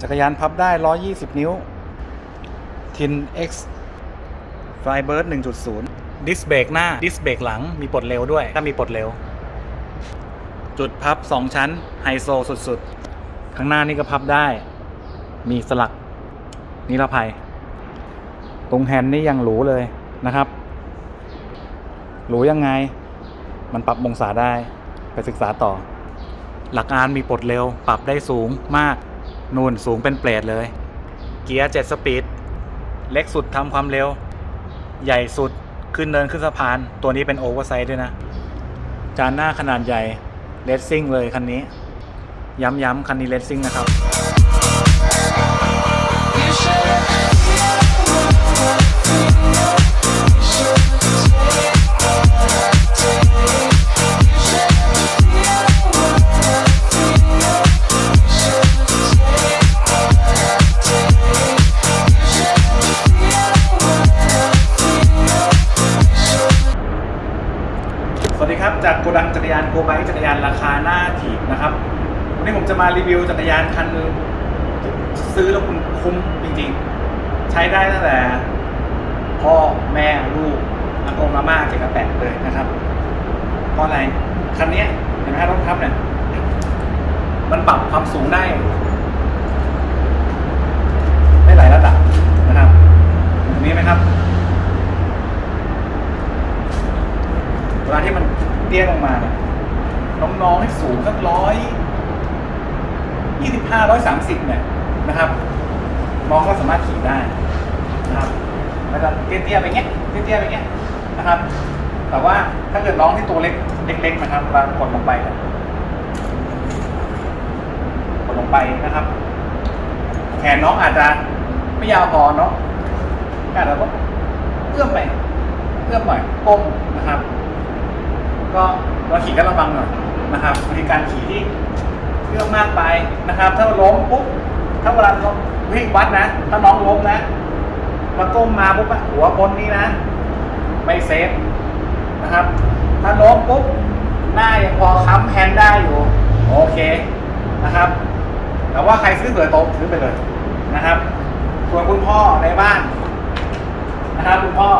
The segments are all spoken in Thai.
จักรยานพับได้ 120 นิ้วทิน X Flybird 1.0 ดิสเบรกหน้า ดิสเบรกหลัง มีปลดเร็วด้วย ถ้ามีปลดเร็ว จุดพับ 2 ชั้น ไฮโซสุดๆ ข้างหน้านี่ก็พับได้ มีสลัก นิรภัย ตรงแฮนด์นี่ยังหรูเลยนะครับ หรูยังไง มันปรับองศาได้ ไปศึกษาต่อ หลักการมีปลดเร็ว ปรับได้สูงมาก นู่นสูงเป็นเปรตเลย เกียร์7สปีด เล็กสุดทำความเร็ว ใหญ่สุดขึ้นเนินขึ้นสะพาน ตัวนี้เป็นโอเวอร์ไซด์ด้วยนะ จานหน้าขนาดใหญ่เลสซิ่งเลยคันนี้ ย้ำๆคันนี้เลสซิ่งนะครับสวัส จากโกดังจักรยานโกไบจักรยานราคาหน้าถีบนะครับวันนี้ผมจะมารีวิวจักรยานคันหนึงซื้อแล้วคุณคุ้มจริงๆ ใช้ได้ตั้งแต่ พ่อแม่ลูกอากงอาม่าเจ็กระแปะเลยนะครับเพราะอะไรคันนี้เห็นไหมครับรถทับเนี่ยมันปรับความสูงได้ได้หลายระดับนะครับเห็นตรงนี้ไหมครับเวลาที่มัน เตี้ยลงมาเนี่ยน้องๆที่สูงสักร้อยยี่สิบห้าร้อยสามสิบเนี่ยนะครับน้องก็สามารถขี่ได้นะครับแล้วก็เตี้ยๆไปเงี้ยเตี้ยๆไปเงี้ยนะครับ แต่ว่าถ้าเกิดน้องที่ตัวเล็กเล็กๆนะครับเวลากดลงไปเนี่ยกดลงไปนะครับ แขนน้องอาจจะไม่ยาวพอเนาะก็อาจจะต้องเอื้อมไปเอื้อมหน่อยก้มนะครับ ก็เราขี่ก็ระวังหน่อยนะครับวิธีการขี่ที่เรื่องมากไปนะครับ ถ้าล้มปุ๊บถ้าเวลาเราวิ่งวัดนะ ถ้าน้องล้มนะมาก้มมาปุ๊บอะหัวพ้นนี้นะ ไม่เซฟนะครับ ถ้าล้มปุ๊บหน้ายังพอค้ำแฮนด์ได้อยู่ โอเคนะครับ แต่ว่าใครซื้อเบื่อโต๊ะซื้อไปเลยนะครับ ส่วนคุณพ่อในบ้านนะครับคุณพ่อ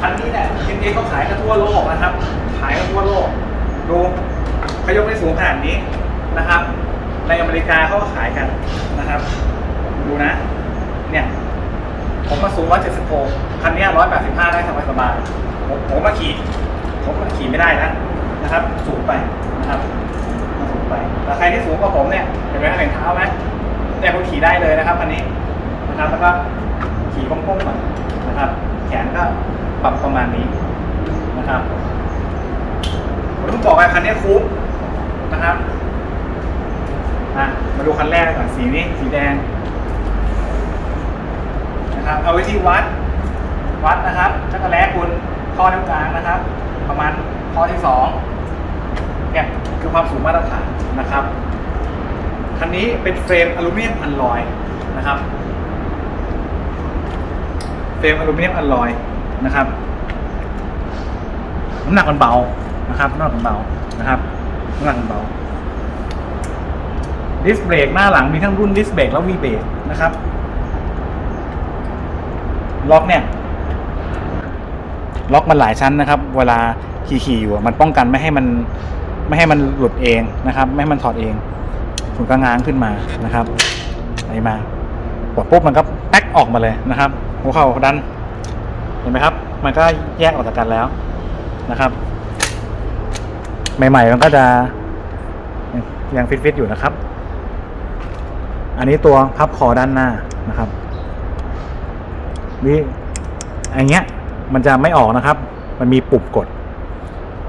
คันนี้เนี่ยจริงๆเขาขายกันทั่วโลกนะครับ ขายกันทั่วโลก ดูเขายกได้สูงขนาดนี้นะครับ ในอเมริกาเขาก็ขายกันนะครับ ดูนะ เนี่ย ผมมาสูง176คันนี้185ได้สบายๆผมผมมาขี่ ผมมาขี่ไม่ได้นะนะครับ สูงไปนะครับสูงไปแต่ใครที่สูงกว่าผมเนี่ยเห็นไหมเห็นเท้าไหมเนี่ผมขี่ได้เลยนะครับคันนี้นะครับแล้วก็ขี่โค้งๆหน่อยนะครับ แขนก็ ปรับประมาณนี้นะครับผมต้องบอกว่าคันนี้คุ้มนะครับอะมาดูคันแรกก่อนสีนี้สีแดงนะครับเอาไว้ที่วัดวัดนะครับชักกระแลคุณข้อนิ้วกลางนะครับ ประมาณข้อที่สองเนี่ยคือความสูงมาตรฐานนะครับคันนี้เป็นเฟรมอลูมิเนียมอัลลอยนะครับ เฟรมอลูมิเนียมอัลลอย นะครับน้ำหนักมันเบานะครับน้ำหนักมันเบานะครับน้ำหนักมันเบาดิสเบรกหน้าหลังมีทั้งรุ่นดิสเบรกแล้ววีเบรกนะครับ ล็อกเนี่ย ล็อกมันหลายชั้นนะครับ เวลาขี่ๆอยู่มันป้องกันไม่ให้มันไม่ให้มันหลุดเองนะครับ ไม่ให้มันถอดเองถุงก็ง้างขึ้นมานะครับไหนมากดปุ๊บมันก็แป๊กออกมาเลยนะครับหัวเข่าดัน เห็นไหมครับ มันก็แยกออกจากกันแล้วนะครับ ใหม่ ๆ มันก็จะยังฟิตๆอยู่นะครับ อันนี้ตัวพับคอด้านหน้านะครับนี่อย่างเงี้ยมันจะไม่ออกนะครับ มันมีปุ่มกด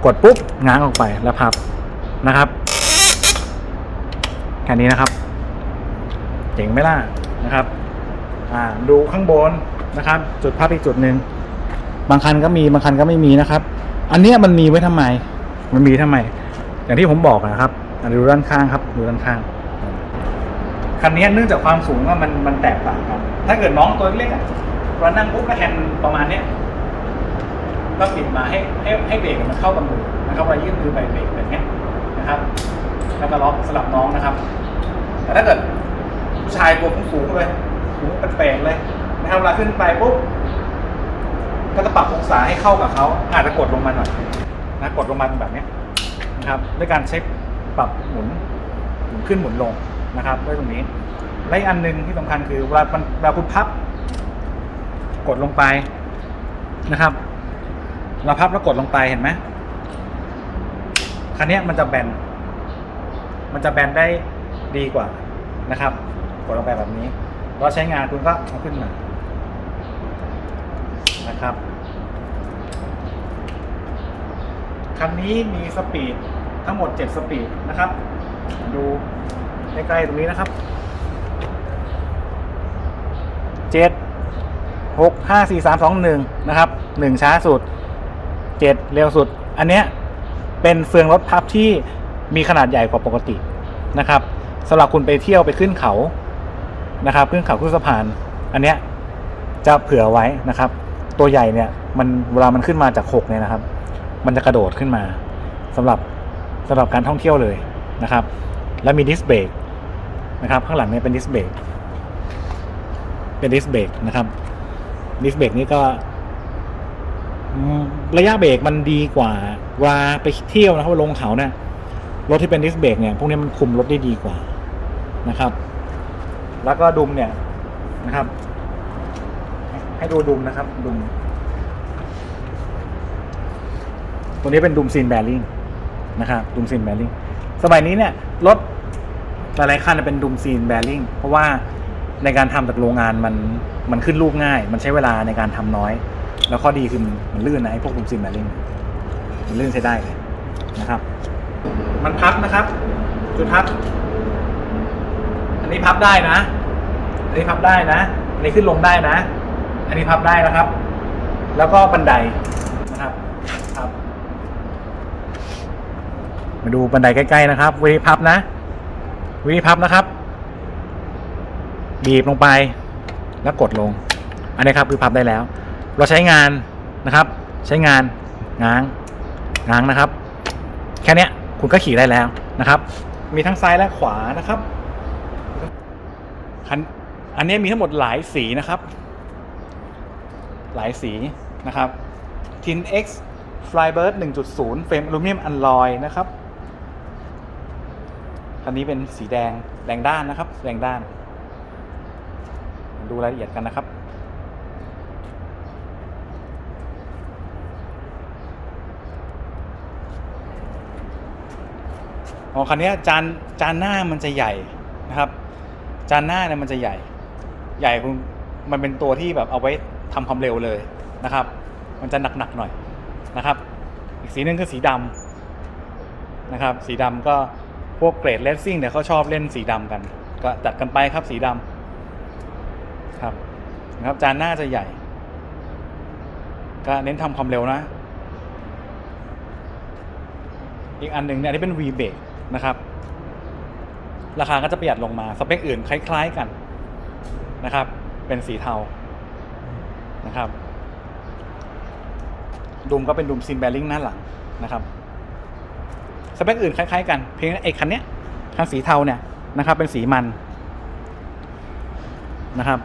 กดปุ๊บง้างออกไปแล้วพับนะครับแค่นี้นะครับเจ๋งไหมล่ะนะครับ อ่าดูข้างบนนะครับ จุดพับอีกจุดหนึ่ง บางคันก็มีบางคันก็ไม่มีนะครับ อันเนี้ยมันมีไว้ทำไม มันมีทำไม อย่างที่ผมบอกนะครับดูด้านข้างครับดูด้านข้างคันนี้เนื่องจากความสูงว่ามันมันแตกต่างกัน ถ้าเกิดน้องตัวเล็กๆอะเวลานั่งปุ๊บก็แฮนด์ประมาณเนี้ยก็ปิดมาให้ให้ให้เบรกมันเข้ากับมือนะครับเวลายื่นมือไปเบรกแบบนี้นะครับ แล้วก็ล็อกสลับน้องนะครับ แต่ถ้าเกิดผู้ชายตัวสูงๆเลยสูงเป็นเปรตเลยนะครับเวลาขึ้นไปปุ๊บ ก็จะปรับองศาให้เข้ากับเขาอาจจะกดลงมาหน่อยนะกดลงมาแบบนี้นะครับด้วยการเช็คปรับหมุนหมุนขึ้นหมุนลงนะครับด้วยตรงนี้และอันหนึ่งที่สำคัญคือเวลาเวลาคุณพับ กดลงไปนะครับเราพับแล้วกดลงไปเห็นไหมคันนี้มันจะแบน มันจะแบนได้ดีกว่านะครับ กดลงไปแบบนี้เราใช้งานคุณก็เอาขึ้นมานะครับ คันนี้มีสปีดทั้งหมด 7 สปีดนะครับ ดูใกล้ๆตรงนี้นะครับ7หกห้าสี่สามสองหนึ่งนะครับหนึ่งช้าสุดเจ็ดเร็วสุด อันเนี้ยเป็นเฟืองรถพับที่มีขนาดใหญ่กว่าปกตินะครับสำหรับคุณไปเที่ยวไปขึ้นเขานะครับขึ้นเขาขึ้นสะพาน อันเนี้ยจะเผื่อไว้นะครับ ตัวใหญ่เนี่ยมันเวลามันขึ้นมาจากหกเนี่ยนะครับ มันจะกระโดดขึ้นมาสำหรับสำหรับการท่องเที่ยวเลยนะครับ และมีดิสเบรกนะครับข้างหลังเนี่ยเป็นดิสเบรกเป็นดิสเบรกนะครับดิสเบรกนี่ก็ระยะเบรกมันดีกว่าเวลาไปเที่ยวนะครับลงเขาเนี่ยรถที่เป็นดิสเบรกเนี่ยพวกนี้มันคุมรถได้ดีกว่านะครับ แล้วก็ดุมเนี่ยนะครับ ให้ดูดุมนะครับดุม ตัวนี้เป็นดุมซีนแบริ่งนะครับดุมซีนแบริ่งสมัยนี้เนี่ยรถหลายๆคันเป็นดุมซีนแบริ่งเพราะว่าในการทำจากโรงงานมันมันขึ้นรูปง่าย มันใช้เวลาในการทำน้อย แล้วข้อดีคือมันมันลื่นนะไอ้พวกดุมซีนแบริ่งมันลื่นใช้ได้เลยนะครับ มันพับนะครับจุดพับ อันนี้พับได้นะ อันนี้พับได้นะ อันนี้ขึ้นลงได้นะ อันนี้พับได้นะครับ แล้วก็บันไดนะครับครับ มาดูบันไดใกล้ๆนะครับวิธีพับนะวิธีพับนะครับบีบลงไปแล้วกดลง อันนี้ครับคือพับได้แล้ว เราใช้งานนะครับ ใช้งานง้างง้างนะครับ แค่นี้คุณก็ขี่ได้แล้วนะครับ มีทั้งซ้ายและขวานะครับคันอันนี้มีทั้งหมดหลายสีนะครับ หลายสีนะครับ Tin X Flybird 1.0 เฟรมอลูมิเนียมอัลลอยนะครับ คันนี้เป็นสีแดงแดงด้านนะครับ แดงด้าน ดูรายละเอียดกันนะครับ อ๋อคันนี้จานจานหน้ามันจะใหญ่นะครับ จานหน้าเนี่ยมันจะใหญ่ ใหญ่คุณมันเป็นตัวที่แบบเอาไว้ทำความเร็วเลยนะครับ มันจะหนักๆหน่อยนะครับ อีกสีหนึงคือสีดำนะครับ สีดำก็ พวกเกรดเลสซิ่งเนี่ยเขาชอบเล่นสีดำกัน ก็จัดกันไปครับสีดำครับนะครับจานหน้าจะใหญ่ ก็เน้นทำความเร็วนะ อีกอันหนึ่งเนี่ยอันนี้เป็น V b a k นะครับ ราคาก็จะประหยัดลงมา สเปคอื่นคล้าย ๆกันนะครับ เป็นสีเทานะครับดุมก็เป็นดุมซินแบริ่งหน้าหลังนะครับ สเปคอื่นคล้ายๆกัน เพียงไอ้คันเนี้ยคันสีเทาเนี่ยนะครับ เป็นสีมันนะครับ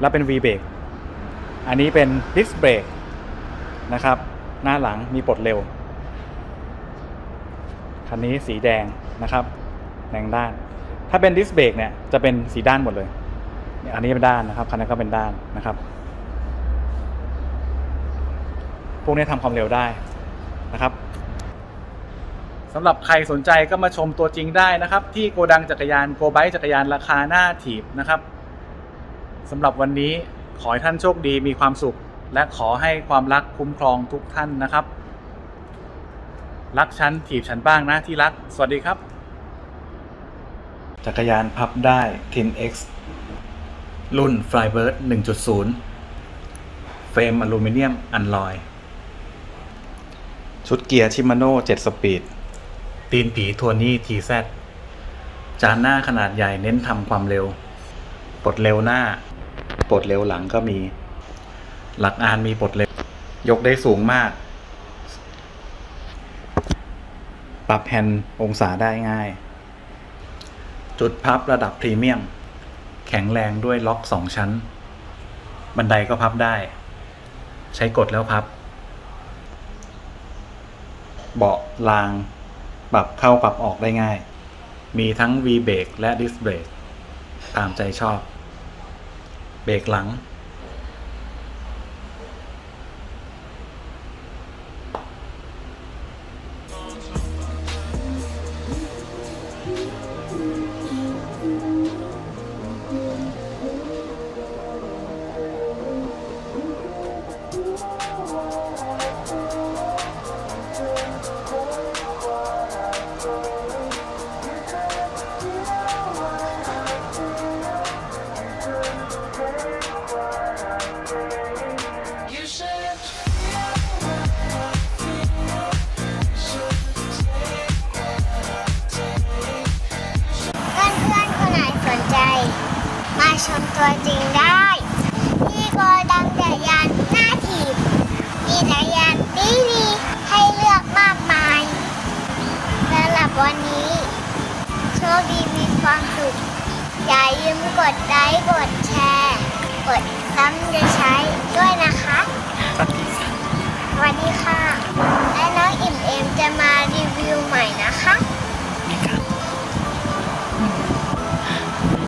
แล้วเป็น V b r a k อันนี้เป็น Disc Brake นะครับ หน้าหลังมีปลดเร็ว คันนี้สีแดงนะครับแดงด้าน ถ้าเป็นดิสเบรกเนี่ยจะเป็นสีด้านหมดเลยเนี่ยอันนี้เป็นด้านนะครับ คันนั้นก็เป็นด้านนะครับ พวกนี้ทำความเร็วได้นะครับ สำหรับใครสนใจก็มาชมตัวจริงได้นะครับ ที่โกดังจักรยานโกไบจักรยานราคาหน้าถีบนะครับสำหรับวันนี้ขอให้ท่านโชคดีมีความสุข และขอให้ความรักคุ้มครองทุกท่านนะครับ รักฉันถีบฉันบ้างนะที่รัก สวัสดีครับ จักรยานพับได้ Tin X รุ่น Flybird 1.0 เฟรมอลูมิเนียมอันลอย ชุดเกียร์ชิมาโน่7สปีด ตีนผีทัวนี่ TZ จานหน้าขนาดใหญ่เน้นทำความเร็ว ปลดเร็วหน้า ปลดเร็วหลังก็มี หลักอานมีปลดเร็ว ยกได้สูงมาก ปรับแผ่นองศาได้ง่าย จุดพับระดับพรีเมียม แข็งแรงด้วยล็อกสองชั้น บันไดก็พับได้ ใช้กดแล้วพับ เบาะราง ปรับเข้าปรับออกได้ง่าย มีทั้ง V เบรกและ Disc เบรกตามใจชอบ เบรกหลัง ตัวจริงได้ที่โกดังจักยานหน้าถีบมีจักยานดีดีให้เลือกมากมายสำหรับวันนี้ โชคดีมีความสุข อย่าลืมกดไลค์กดแชร์ กดซ้ำจะใช้ด้วยนะคะ สวัสดีค่ะ และน้องอิ่มเอมจะมารีวิวใหม่นะคะ